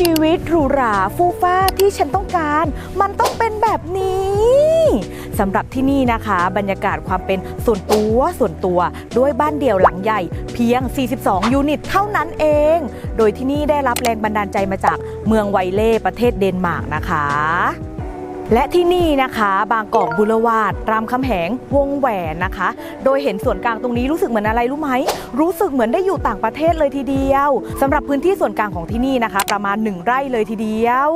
ชีวิตหรูหราฟูฟ้าที่ฉันต้องการ มันต้องเป็นแบบนี้สำหรับที่นี่นะคะ บรรยากาศความเป็นส่วนตัวส่วนตัวด้วยบ้านเดี่ยวหลังใหญ่ เพียง 42 ยูนิต เท่านั้นเอง โดยที่นี่ได้รับแรงบันดาลใจมาจากเมืองไวเล่ประเทศเดนมาร์กนะคะ และที่นี่นะคะ บางกอกบุรวาดรามคำแหงวงแหวนนะคะ โดยเห็นส่วนกลางตรงนี้รู้สึกเหมือนอะไรรู้ไหมรู้สึกเหมือนได้อยู่ต่างประเทศเลยทีเดียวสำหรับพื้นที่ส่วนกลางของที่นี่นะคะ ประมาณ 1 ไร่เลยทีเดียว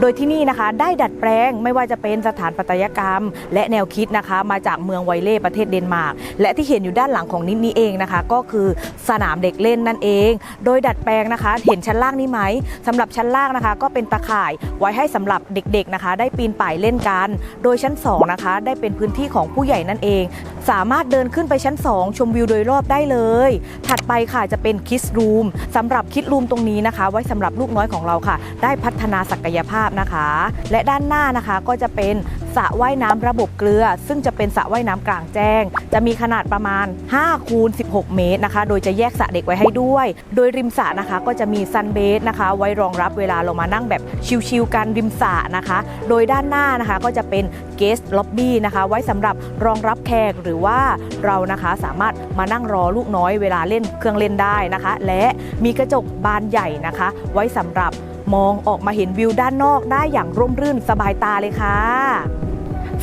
โดยที่นี่นะคะได้ดัดแปลงไม่ว่าจะเป็นสถานปัตยกรรม และแนวคิดนะคะ มาจากเมืองไวเล่ประเทศเดนมาร์กและที่เห็นอยู่ด้านหลังของนิดนี้เองนะคะ ก็คือสนามเด็กเล่นนั่นเอง โดยดัดแปลงนะคะ เห็นชั้นล่างนี้ไหมสำหรับชั้นล่างนะคะ ก็เป็นตะข่ายไว้ให้สำหรับเด็กๆนะคะ ได้ปีนป่ายเล่นกัน โดยชั้น 2 นะคะ ได้เป็นพื้นที่ของผู้ใหญ่นั่นเอง สามารถเดินขึ้นไปชั้น 2 ชมวิวโดยรอบได้เลย ถัดไปค่ะจะเป็นคิสรูมสำหรับคิดรูมตรงนี้นะคะ ไว้สำหรับลูกน้อยของเราค่ะ ได้พัฒนาศักยภาพนะคะ และด้านหน้านะคะก็จะเป็น สระว่ายน้ำระบบเกลือ ซึ่งจะเป็นสระว่ายน้ำกลางแจ้ง จะมีขนาดประมาณ5คูณ16 เมตรนะคะ โดยจะแยกสระเด็กไว้ให้ด้วย โดยริมสระนะคะก็จะมีซันเบสนะคะ ไว้รองรับเวลาเรามานั่งแบบชิลๆกันริมสระนะคะ โดยด้านหน้านะคะก็จะเป็นเกสต์ล็อบบี้นะคะ ไว้สำหรับรองรับแขกหรือว่าเรานะคะสามารถมานั่งรอลูกน้อยเวลาเล่นเครื่องเล่นได้นะคะ และมีกระจกบานใหญ่นะคะ ไว้สำหรับ มองออกมาเห็นวิวด้านนอกได้อย่างร่มรื่นสบายตาเลยค่ะ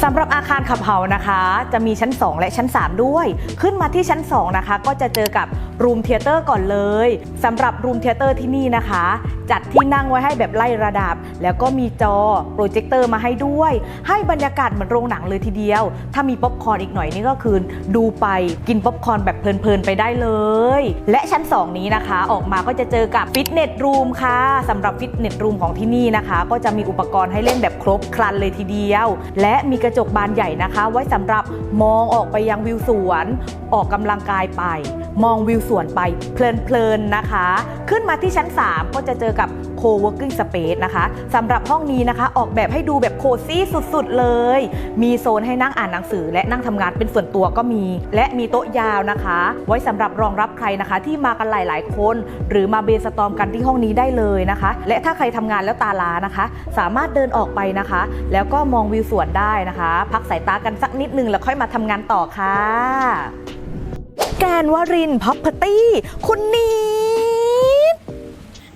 สำหรับอาคารขับเฮานะคะ จะมีชั้น 2 และชั้น 3 ด้วย ขึ้นมาที่ชั้น 2 นะคะ ก็จะเจอกับรูมเทเตอร์ก่อนเลยสำหรับรูมเทเตอร์ที่นี่นะคะ จัดที่นั่งไว้ให้แบบไล่ระดับ แล้วก็มีจอโปรเจคเตอร์มาให้ด้วย ให้บรรยากาศเหมือนโรงหนังเลยทีเดียว ถ้ามีป๊อปคอร์นอีกหน่อยนี่ก็คือดูไปกินป๊อปคอร์นแบบเพลินๆไปได้เลย และชั้น 2 นี้นะคะ ออกมาก็จะเจอกับฟิตเนสรูมค่ะสำหรับฟิตเนสรูมของที่นี่นะคะ ก็จะมีอุปกรณ์ให้เล่นแบบครบครันเลยทีเดียว และมีกระจกบานใหญ่นะคะ ไว้สำหรับมองออกไปยังวิวสวน ออกกำลังกายไป มองวิวสวนไปเพลินๆนะคะ ขึ้นมาที่ชั้น 3 ก็จะเจอกับ co-working space นะคะสำหรับห้องนี้นะคะออกแบบให้ดูแบบโคซี่สุดๆเลย มีโซนให้นั่งอ่านหนังสือ และนั่งทำงานเป็นส่วนตัวก็มี และมีโต๊ะยาวนะคะ ไว้สำหรับรองรับใครนะคะ ที่มากันหลายๆ คน หรือมาเบสตอมกันที่ห้องนี้ได้เลยนะคะ และถ้าใครทำงานแล้วตาล้านะคะ สามารถเดินออกไปนะคะ แล้วก็มองวิวสวนได้นะคะ พักสายตากันสักนิดนึงแล้วค่อยมาทำงานต่อค่ะ แกนวรินพ็อปเพอร์ตี้คุณนิด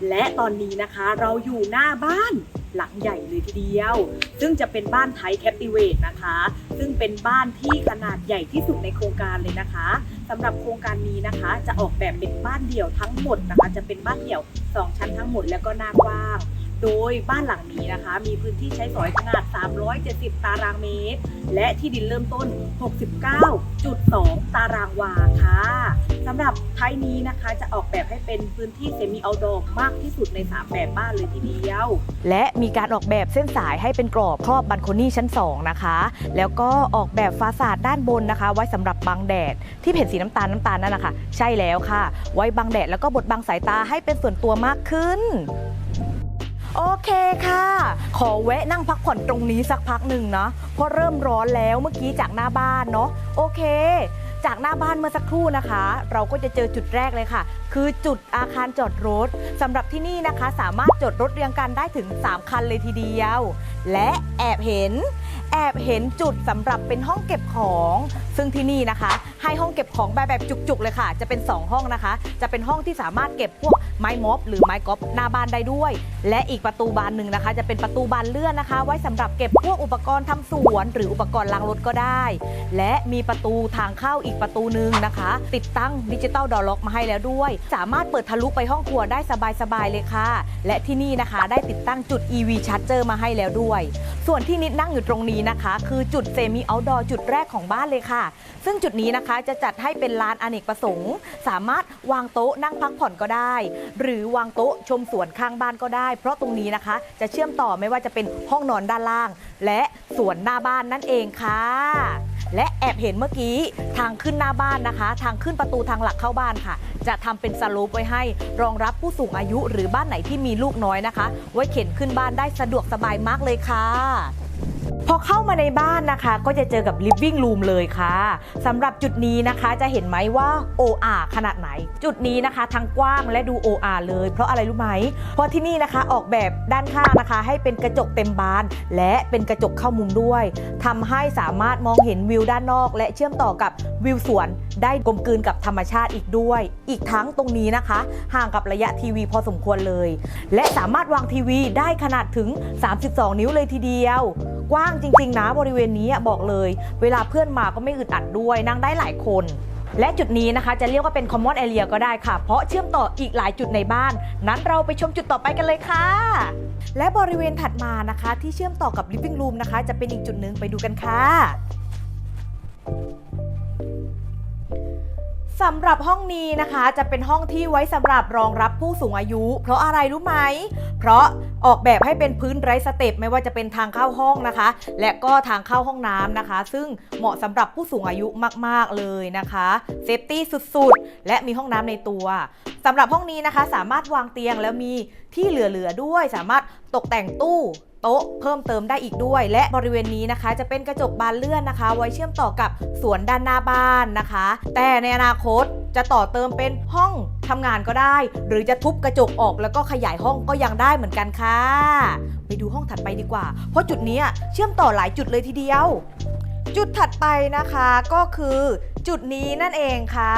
และตอนนี้นะคะเราอยู่หน้าบ้านหลังใหญ่เลยทีเดียว ซึ่งจะเป็นบ้านไทยแคปติเวตนะคะ ซึ่งเป็นบ้านที่ขนาดใหญ่ที่สุดในโครงการเลยนะคะสำหรับโครงการนี้นะคะ จะออกแบบเป็นบ้านเดี่ยวทั้งหมดนะคะ จะเป็นบ้านเดี่ยว 2 ชั้นทั้งหมดแล้วก็หน้ากว้าง โดยบ้านหลังนี้นะคะ มีพื้นที่ใช้สอยขนาด 370 ตารางเมตร และที่ดินเริ่มต้น 69.2 ตารางวาค่ะสำหรับไทยนี้นะคะจะออกแบบให้เป็นพื้นที่เซมิเอาดอร์มากที่สุดใน 3 แบบบ้านเลยทีเดียว และมีการออกแบบเส้นสายให้เป็นกรอบครอบบันโคนี่ชั้น 2 นะคะ แล้วก็ออกแบบฟาสาดด้านบนนะคะ ไว้สำหรับบังแดด ที่เห็นสีน้ำตาลน้ำตาลนั่นนะคะใช่แล้วค่ะ ไว้บังแดดแล้วก็บดบังสายตาให้เป็นส่วนตัวมากขึ้น โอเคค่ะ ขอแวะนั่งพักผ่อนตรงนี้สักพักหนึ่งเนาะเพราะเริ่มร้อนแล้วเมื่อกี้จากหน้าบ้านเนาะโอเค จากหน้าบ้านเมื่อสักครู่นะคะ เราก็จะเจอจุดแรกเลยค่ะ คือจุดอาคารจอดรถสำหรับที่นี่นะคะ สามารถจอดรถเรียงกันได้ถึง 3 คันเลยทีเดียว และแอบเห็น แอบเห็นจุดสำหรับเป็นห้องเก็บของ ซึ่งที่นี่นะคะให้ห้องเก็บของแบบแบบจุกๆเลยค่ะ จะเป็น 2 ห้องนะคะ จะเป็นห้องที่สามารถเก็บพวกไม้ม็อบหรือไม้กอล์ฟหน้าบ้านได้ด้วย และอีกประตูบานหนึ่งนะคะ จะเป็นประตูบานเลื่อนนะคะ ไว้สำหรับเก็บพวกอุปกรณ์ทำสวน หรืออุปกรณ์ล้างรถก็ได้ และมีประตูทางเข้าอีกประตูหนึ่งนะคะ ติดตั้งดิจิตอลดอล็อกมาให้แล้วด้วย สามารถเปิดทะลุไปห้องครัวได้สบายๆเลยค่ะ และที่นี่นะคะได้ติดตั้งจุด EV Charger มาให้แล้วด้วย ส่วนที่นิดนั่งอยู่ตรงนี้นะคะ คือจุดเซมิเอาดอร์จุดแรกของบ้านเลยค่ะ ซึ่งจุดนี้นะคะจะจัดให้เป็นลานอเนกประสงค์ สามารถวางโต๊ะนั่งพักผ่อนก็ได้ หรือวางโต๊ะชมสวนข้างบ้านก็ได้ เพราะตรงนี้นะคะ จะเชื่อมต่อไม่ว่าจะเป็นห้องนอนด้านล่าง และสวนหน้าบ้านนั่นเองค่ะและแอบเห็นเมื่อกี้ทางขึ้นหน้าบ้านนะคะ ทางขึ้นประตูทางหลักเข้าบ้านค่ะ จะทำเป็นสลูปไว้ให้ รองรับผู้สูงอายุหรือบ้านไหนที่มีลูกน้อยนะคะ ไว้เข็นขึ้นบ้านได้สะดวกสบายมากเลยค่ะพอเข้ามาในบ้านนะคะ ก็จะเจอกับ living room เลยค่ะสำหรับจุดนี้นะคะจะเห็นไหมว่า OR ขนาดไหน จุดนี้นะคะทั้งกว้างและดู OR เลย เพราะอะไรรู้ไหม เพราะที่นี่นะคะออกแบบด้านข้างนะคะ ให้เป็นกระจกเต็มบาน และเป็นกระจกเข้ามุมด้วยทำให้สามารถมองเห็นวิวด้านนอก และเชื่อมต่อกับวิวสวนได้กลมกลืนกับธรรมชาติอีกด้วย อีกทั้งตรงนี้นะคะ ห่างกับระยะทีวีพอสมควรเลย และสามารถวางทีวีได้ขนาดถึง 32 นิ้วเลยทีเดียว กว้างจริง ๆ นะบริเวณนี้บอกเลย เวลาเพื่อนมาก็ไม่อึดอัดด้วยนั่งได้หลายคนและจุดนี้นะคะจะเรียกว่าเป็น common area ก็ได้ค่ะ เพราะเชื่อมต่ออีกหลายจุดในบ้าน นั้นเราไปชมจุดต่อไปกันเลยค่ะ และบริเวณถัดมานะคะ ที่เชื่อมต่อกับ living room นะคะ จะเป็นอีกจุดหนึ่งไปดูกันค่ะ สำหรับห้องนี้นะคะจะเป็นห้องที่ไว้สำหรับรองรับผู้สูงอายุ เพราะอะไรรู้ไหม เพราะออกแบบให้เป็นพื้นไร้สเต็ปไม่ว่าจะเป็นทางเข้าห้องนะคะ และก็ทางเข้าห้องน้ำนะคะ ซึ่งเหมาะสำหรับผู้สูงอายุมาก ๆ เลยนะคะเซฟตี้สุดๆ และมีห้องน้ำในตัวสำหรับห้องนี้นะคะสามารถวางเตียงแล้วมีที่เหลือๆด้วย สามารถตกแต่งตู้ โต๊ะเพิ่มเติมได้อีกด้วย และบริเวณนี้นะคะ จะเป็นกระจกบานเลื่อนนะคะ ไว้เชื่อมต่อกับสวนด้านหน้าบ้านนะคะ แต่ในอนาคตจะต่อเติมเป็นห้องทำงานก็ได้ หรือจะทุบกระจกออกแล้วก็ขยายห้องก็ยังได้เหมือนกันค่ะ ไปดูห้องถัดไปดีกว่า เพราะจุดนี้เชื่อมต่อหลายจุดเลยทีเดียว จุดถัดไปนะคะก็คือจุดนี้นั่นเองค่ะ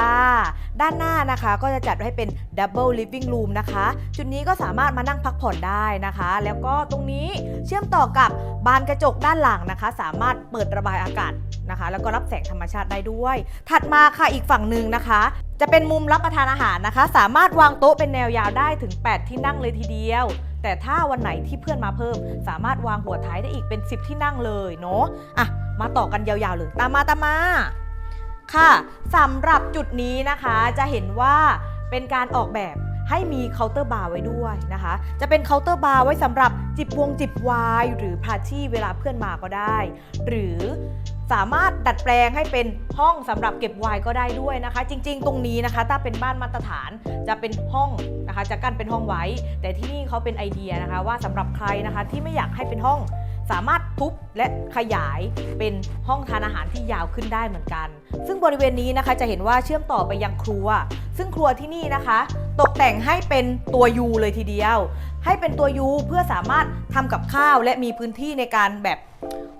ด้านหน้านะคะก็จะจัดให้เป็น Double Living Room นะคะ จุดนี้ก็สามารถมานั่งพักผ่อนได้นะคะ แล้วก็ตรงนี้เชื่อมต่อกับบานกระจกด้านหลังนะคะ สามารถเปิดระบายอากาศนะคะ แล้วก็รับแสงธรรมชาติได้ด้วย ถัดมาค่ะอีกฝั่งหนึ่งนะคะ จะเป็นมุมรับประทานอาหารนะคะ สามารถวางโต๊ะเป็นแนวยาวได้ถึง 8 ที่นั่งเลยทีเดียว แต่ถ้าวันไหนที่เพื่อนมาเพิ่ม สามารถวางหัวท้ายได้อีกเป็น 10 ที่นั่งเลยเนาะอะมาต่อกันยาวๆเลยตามมาตามมาค่ะสำหรับจุดนี้นะคะจะเห็นว่าเป็นการออกแบบ ให้มีเคาน์เตอร์บาร์ไว้ด้วยนะคะ จะเป็นเคาน์เตอร์บาร์ไว้สำหรับจิบวงจิบไวน์หรือพาร์ตี้เวลาเพื่อนมาก็ได้ หรือสามารถดัดแปลงให้เป็นห้องสำหรับเก็บไวน์ก็ได้ด้วยนะคะ จริง ๆ ตรงนี้นะคะ ถ้าเป็นบ้านมาตรฐานจะเป็นห้องนะคะ จะกั้นเป็นห้องไว้ แต่ที่นี่เขาเป็นไอเดียนะคะ ว่าสำหรับใครนะคะที่ไม่อยากให้เป็นห้อง สามารถทุบและขยายเป็นห้องทานอาหารที่ยาวขึ้นได้เหมือนกัน ซึ่งบริเวณนี้นะคะจะเห็นว่าเชื่อมต่อไปยังครัว ซึ่งครัวที่นี่นะคะ ตกแต่งให้เป็นตัวยูเลยทีเดียว ให้เป็นตัวยูเพื่อสามารถทำกับข้าวและมีพื้นที่ในการแบบ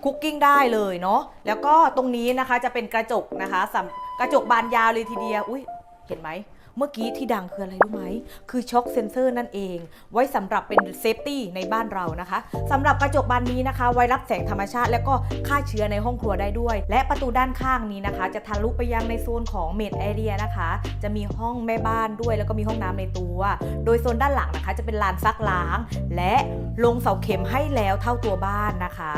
คุกกิ้งได้เลยเนาะแล้วก็ตรงนี้นะคะจะเป็นกระจกนะคะกระจกบานยาวเลยทีเดียวอุ้ยเห็นไหม เมื่อกี้ที่ดังคืออะไรรู้ไหม คือช็อคเซนเซอร์นั่นเอง ไว้สำหรับเป็นเซฟตี้ในบ้านเรานะคะสำหรับกระจกบานนี้นะคะ ไว้รับแสงธรรมชาติ และก็ฆ่าเชื้อในห้องครัวได้ด้วย และประตูด้านข้างนี้นะคะ จะทะลุไปยังในโซนของเมดแอเรียนะคะ จะมีห้องแม่บ้านด้วย แล้วก็มีห้องน้ำในตัว โดยโซนด้านหลังนะคะจะเป็นลานซักล้าง และลงเสาเข็มให้แล้วเท่าตัวบ้านนะคะ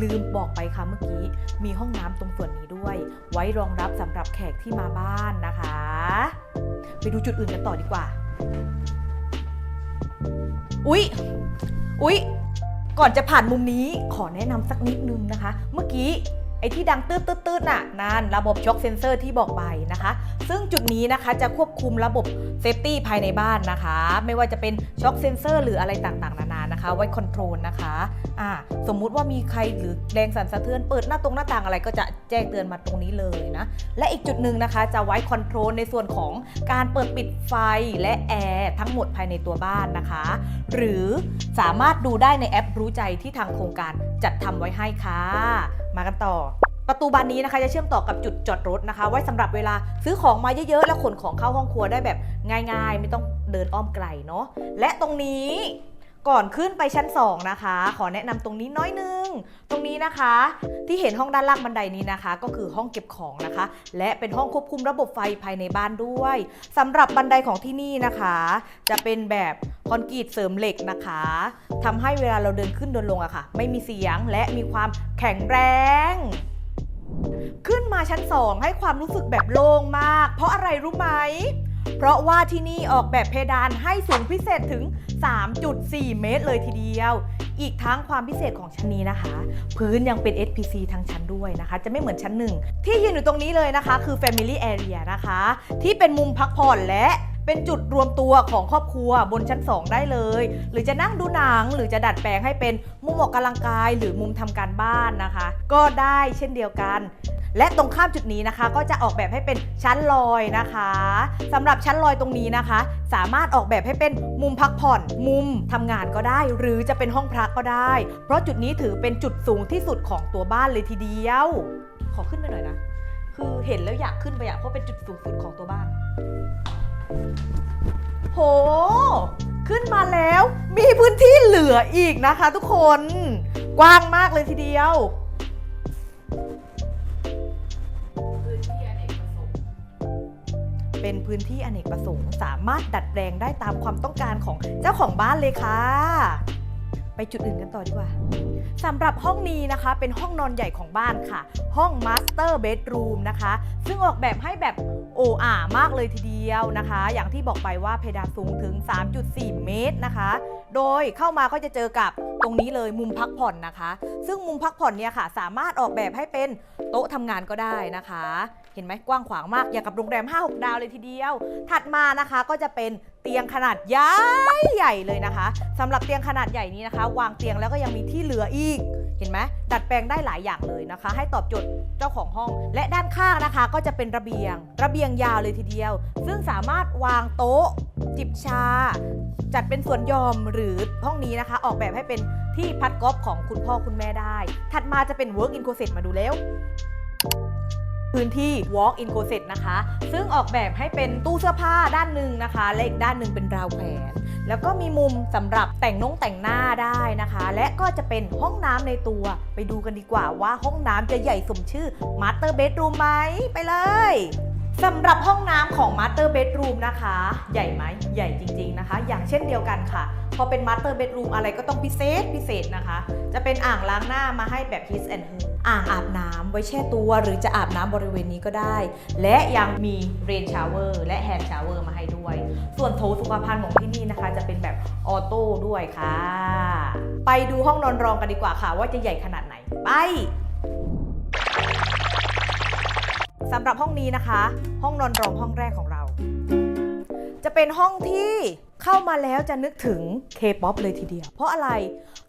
ลืมบอกไปค่ะเมื่อกี้ มีห้องน้ำตรงส่วนนี้ด้วย ไว้รองรับสำหรับแขกที่มาบ้านนะคะ ไปดูจุดอื่นกันต่อดีกว่า อุ๊ย อุ๊ย ก่อนจะผ่านมุมนี้ขอแนะนำสักนิดนึงนะคะ เมื่อกี้ไอ้ที่ดังตืดตืดตืดน่ะนั่นระบบช็อคเซนเซอร์ที่บอกไปนะคะ ซึ่งจุดนี้นะคะจะควบคุมระบบเซฟตี้ภายในบ้านนะคะ ไม่ว่าจะเป็นช็อคเซนเซอร์หรืออะไรต่างๆ นานะคะ ไว้คอนโทรลนะคะอ่าสมมุติว่ามีใครหรือแรงสั่นสะเทือนเปิดหน้าตรงหน้าต่างอะไรก็จะแจ้งเตือนมาตรงนี้เลยนะ และอีกจุดหนึ่งนะคะ จะไว้คอนโทรลในส่วนของการเปิดปิดไฟและแอร์ทั้งหมดภายในตัวบ้านนะคะ หรือสามารถดูได้ในแอปรู้ใจที่ทางโครงการจัดทำไว้ให้ค่ะ มากันต่อประตูบานนี้นะคะจะเชื่อมต่อกับจุดจอดรถนะคะ ไว้สำหรับเวลาซื้อของมาเยอะๆ แล้วขนของเข้าห้องครัวได้แบบง่าย ๆ ไม่ต้องเดินอ้อมไกลเนาะและตรงนี้ ก่อนขึ้นไปชั้น 2 นะคะ ขอแนะนำตรงนี้น้อยนึง ตรงนี้นะคะ ที่เห็นห้องด้านล่างบันไดนี้นะคะ ก็คือห้องเก็บของนะคะ และเป็นห้องควบคุมระบบไฟภายในบ้านด้วยสำหรับบันไดของที่นี่นะคะ จะเป็นแบบคอนกรีตเสริมเหล็กนะคะทำให้เวลาเราเดินขึ้นเดินลงอะค่ะ ไม่มีเสียงและมีความแข็งแรงขึ้นมาชั้น 2 ให้ความรู้สึกแบบโล่งมาก เพราะอะไรรู้ไหม เพราะว่าที่นี่ออกแบบเพดานให้สูงพิเศษถึง 3.4 เมตรเลยทีเดียว อีกทั้งความพิเศษของชั้นนี้นะคะ พื้นยังเป็น SPC ทั้งชั้นด้วยนะคะ จะไม่เหมือนชั้นหนึ่งที่ยืนอยู่ตรงนี้เลยนะคะ คือ Family Area นะคะ ที่เป็นมุมพักผ่อนและ เป็นจุดรวมตัวของครอบครัวบนชั้น 2 ได้เลย หรือจะนั่งดูหนังหรือจะดัดแปลงให้เป็นมุมออกกำลังกาย หรือมุมทำการบ้านนะคะ ก็ได้เช่นเดียวกันและตรงข้ามจุดนี้นะคะ ก็จะออกแบบให้เป็นชั้นลอยนะคะสำหรับชั้นลอยตรงนี้นะคะ สามารถออกแบบให้เป็นมุมพักผ่อน มุมทำงานก็ได้ หรือจะเป็นห้องพักก็ได้ เพราะจุดนี้ถือเป็นจุดสูงที่สุดของตัวบ้านเลยทีเดียว ขอขึ้นไปหน่อยนะ คือเห็นแล้วอยากขึ้นไปอะเพราะเป็นจุดสูงสุดของตัวบ้าน โห ขึ้นมาแล้ว มีพื้นที่เหลืออีกนะคะทุกคน กว้างมากเลยทีเดียว เป็นพื้นที่อเนกประสงค์ สามารถดัดแปลงได้ตามความต้องการของเจ้าของบ้านเลยค่ะ ไปจุดอื่นกันต่อดีกว่าสำหรับห้องนี้นะคะ เป็นห้องนอนใหญ่ของบ้านค่ะ ห้อง Master Bedroom นะคะ ซึ่งออกแบบให้แบบ โอ้อ่ามากเลยทีเดียวนะคะ อย่างที่บอกไปว่าเพดานสูงถึง 3.4 เมตรนะคะ โดยเข้ามาก็จะเจอกับตรงนี้เลยมุมพักผ่อนนะคะ ซึ่งมุมพักผ่อนเนี่ยค่ะ สามารถออกแบบให้เป็นโต๊ะทำงานก็ได้นะคะ เห็นไหมกว้างขวางมากอย่างกับโรงแรม 5-6 ดาวเลยทีเดียว ถัดมานะคะก็จะเป็นเตียงขนาดใหญ่ใหญ่เลยนะคะสำหรับเตียงขนาดใหญ่นี้นะคะ วางเตียงแล้วก็ยังมีที่เหลืออีก เห็นไหมดัดแปลงได้หลายอย่างเลยนะคะ ให้ตอบโจทย์เจ้าของห้อง และด้านข้างนะคะ ก็จะเป็นระเบียง ระเบียงยาวเลยทีเดียว ซึ่งสามารถวางโต๊ะ จิบชา จัดเป็นส่วนยอมหรือห้องนี้นะคะ ออกแบบให้เป็นที่พัดกอล์ฟของคุณพ่อคุณแม่ได้ ถัดมาจะเป็น work in closet มาดูแล้ว พื้นที่ walk in closet นะคะ ซึ่งออกแบบให้เป็นตู้เสื้อผ้าด้านหนึ่งนะคะ และอีกด้านหนึ่งเป็นราวแขวนแล้วก็มีมุมสำหรับแต่งนงแต่งหน้าได้นะคะ และก็จะเป็นห้องน้ำในตัวไปดูกันดีกว่าว่าห้องน้ำจะใหญ่สมชื่อ Master Bedroom ไหมไปเลย สำหรับห้องน้ำของ Master Bedroom นะคะ ใหญ่ไหมใหญ่จริง ๆนะคะ อย่างเช่นเดียวกันค่ะ พอเป็น Master Bedroom อะไรก็ต้องพิเศษพิเศษนะคะ จะเป็นอ่างล้างหน้ามาให้แบบ His and Her อ่างอาบน้ำไว้แช่ตัวหรือจะอาบน้ำบริเวณนี้ก็ได้ และยังมี Rain Shower และ Hand Shower มาให้ด้วย ส่วนโถสุขภัณฑ์ของที่นี่นะคะ จะเป็นแบบออโต้ด้วยค่ะ ไปดูห้องนอนรองกันดีกว่าค่ะ ว่าจะใหญ่ขนาดไหนไป สำหรับห้องนี้นะคะ ห้องนอนรองห้องแรกของเรา จะเป็นห้องที่เข้ามาแล้วจะนึกถึง K-POP เลยทีเดียว เพราะอะไร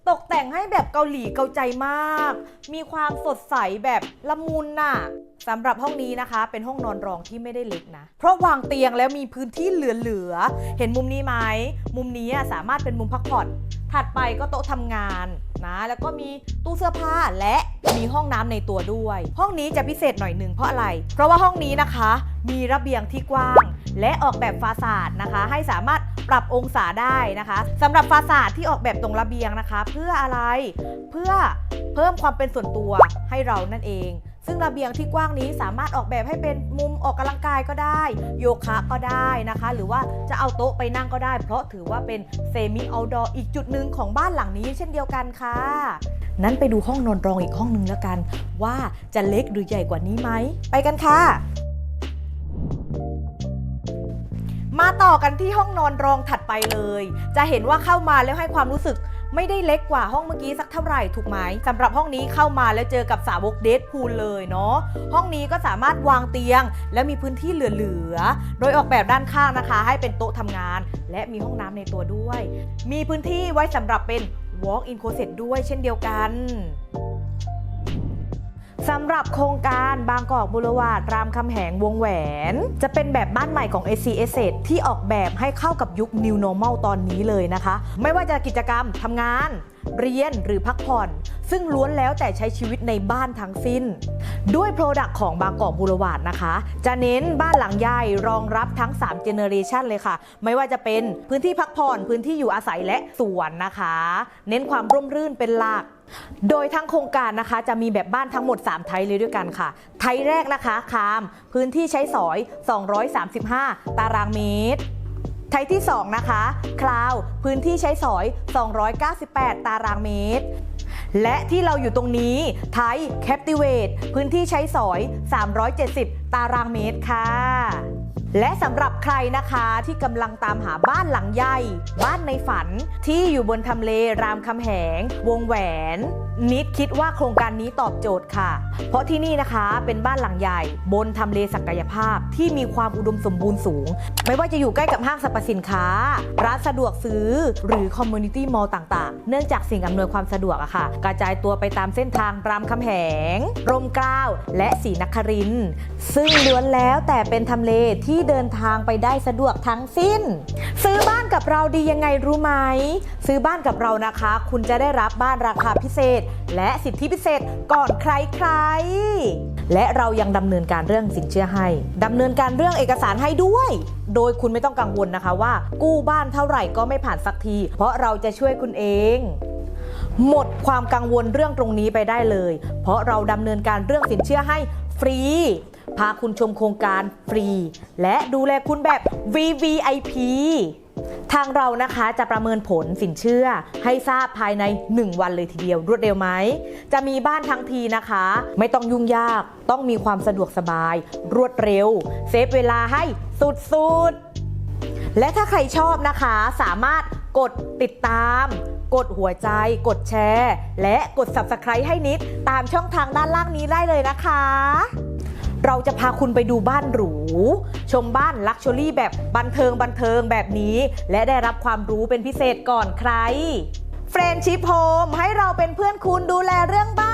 ตกแต่งให้แบบเกาหลีเกาใจมาก มีความสดใสแบบละมุนน่ะสำหรับห้องนี้นะคะ เป็นห้องนอนรองที่ไม่ได้เล็กนะ เพราะวางเตียงแล้วมีพื้นที่เหลือๆ เห็นมุมนี้ไหม มุมนี้สามารถเป็นมุมพักผ่อน ถัดไปก็โต๊ะทำงานนะ แล้วก็มีตู้เสื้อผ้าและมีห้องน้ำในตัวด้วย ห้องนี้จะพิเศษหน่อยหนึ่งเพราะอะไร เพราะว่าห้องนี้นะคะ มีระเบียงที่กว้าง และออกแบบฟาสาดนะคะ ให้สามารถปรับองศาได้นะคะสำหรับฟาสาดที่ออกแบบตรงระเบียงนะคะ เพื่ออะไรเพื่อเพิ่มความเป็นส่วนตัวให้เรานั่นเอง ซึ่งระเบียงที่กว้างนี้สามารถออกแบบให้เป็นมุมออกกำลังกายก็ได้ โยคะก็ได้นะคะ หรือว่าจะเอาโต๊ะไปนั่งก็ได้ เพราะถือว่าเป็นเซมิเอาดอร์อีกจุดหนึ่งของบ้านหลังนี้เช่นเดียวกันค่ะ นั้นไปดูห้องนอนรองอีกห้องหนึงแล้วกัน ว่าจะเล็กหรือใหญ่กว่านี้ไหม ไปกันค่ะ มาต่อกันที่ห้องนอนรองถัดไปเลย จะเห็นว่าเข้ามาแล้วให้ความรู้สึกไม่ได้เล็กกว่าห้องเมื่อกี้สักเท่าไหร่ถูกไหมสำหรับห้องนี้เข้ามาแล้วเจอกับสาวกเดทพูลเลยเนาะห้องนี้ก็สามารถวางเตียง และมีพื้นที่เหลือๆ โดยออกแบบด้านข้างนะคะ ให้เป็นโต๊ะทำงาน และมีห้องน้ำในตัวด้วย มีพื้นที่ไว้สำหรับเป็น walk in closet ด้วยเช่นเดียวกัน สำหรับโครงการบางกอกบุรวาดรามคำแหงวงแหวน จะเป็นแบบบ้านใหม่ของ AC s s ที่ออกแบบให้เข้ากับยุค New Normal ตอนนี้เลยนะคะ ไม่ว่าจะกิจกรรมทำงาน เรียนหรือพักผ่อน ซึ่งล้วนแล้วแต่ใช้ชีวิตในบ้านทั้งสิ้น ด้วยโปรดักต์ของบางกอกบูรวาดนะคะ จะเน้นบ้านหลังใหญ่รองรับทั้ง3เจเนอเรชันเลยค่ะ ไม่ว่าจะเป็นพื้นที่พักผ่อน พื้นที่อยู่อาศัยและสวนนะคะ เน้นความร่มรื่นเป็นหลัก โดยทั้งโครงการนะคะจะมีแบบบ้านทั้งหมด 3 ไทยเลยด้วยกันค่ะ ไทยแรกนะคะคาม พื้นที่ใช้สอย 235 ตารางเมตร ไทยที่ 2 นะคะ คลาว พื้นที่ใช้สอย 298 ตารางเมตร และที่เราอยู่ตรงนี้ ไทยแคปติเวตพื้นที่ใช้สอย 370 ตารางเมตรค่ะ และสำหรับใครนะคะที่กำลังตามหาบ้านหลังใหญ่ บ้านในฝันที่อยู่บนทำเลรามคำแหง วงแหวน นิดคิดว่าโครงการนี้ตอบโจทย์ค่ะ เพราะที่นี่นะคะเป็นบ้านหลังใหญ่ บนทำเลศักยภาพที่มีความอุดมสมบูรณ์สูง ไม่ว่าจะอยู่ใกล้กับห้างสรรพสินค้า ร้านสะดวกซื้อ หรือคอมมูนิตี้มอลล์ต่างๆ เนื่องจากสิ่งอำนวยความสะดวกอะค่ะ กระจายตัวไปตามเส้นทางรามคำแหงร่มเกล้าและศรีนครินทร์ซึ่งล้วนแล้วแต่เป็นทำเลที่เดินทางไปได้สะดวกทั้งสิ้น ซื้อบ้านกับเราดียังไงรู้ไหม ซื้อบ้านกับเรานะคะ คุณจะได้รับบ้านราคาพิเศษ และสิทธิพิเศษก่อนใครๆและเรายังดำเนินการเรื่องสินเชื่อให้ดำเนินการเรื่องเอกสารให้ด้วย โดยคุณไม่ต้องกังวลนะคะว่า กู้บ้านเท่าไหร่ก็ไม่ผ่านสักที เพราะเราจะช่วยคุณเองหมดความกังวลเรื่องตรงนี้ไปได้เลย เพราะเราดำเนินการเรื่องสินเชื่อให้ฟรี พาคุณชมโครงการฟรี และดูแลคุณแบบ VVIP ทางเรานะคะจะประเมินผลสินเชื่อให้ทราบภายใน 1 วันเลยทีเดียวรวดเร็วไหม จะมีบ้านทั้งทีนะคะ ไม่ต้องยุ่งยาก ต้องมีความสะดวกสบาย รวดเร็ว เซฟเวลาให้สุดๆ และถ้าใครชอบนะคะสามารถกดติดตาม กดหัวใจ กดแชร์ และกด Subscribe ให้นิด ตามช่องทางด้านล่างนี้ได้เลยนะคะ เราจะพาคุณไปดูบ้านหรู ชมบ้านลักชัวรี่แบบบันเทิงบันเทิงแบบนี้ และได้รับความรู้เป็นพิเศษก่อนใครเฟรนชิพโฮมให้เราเป็นเพื่อนคุณดูแลเรื่องบ้าน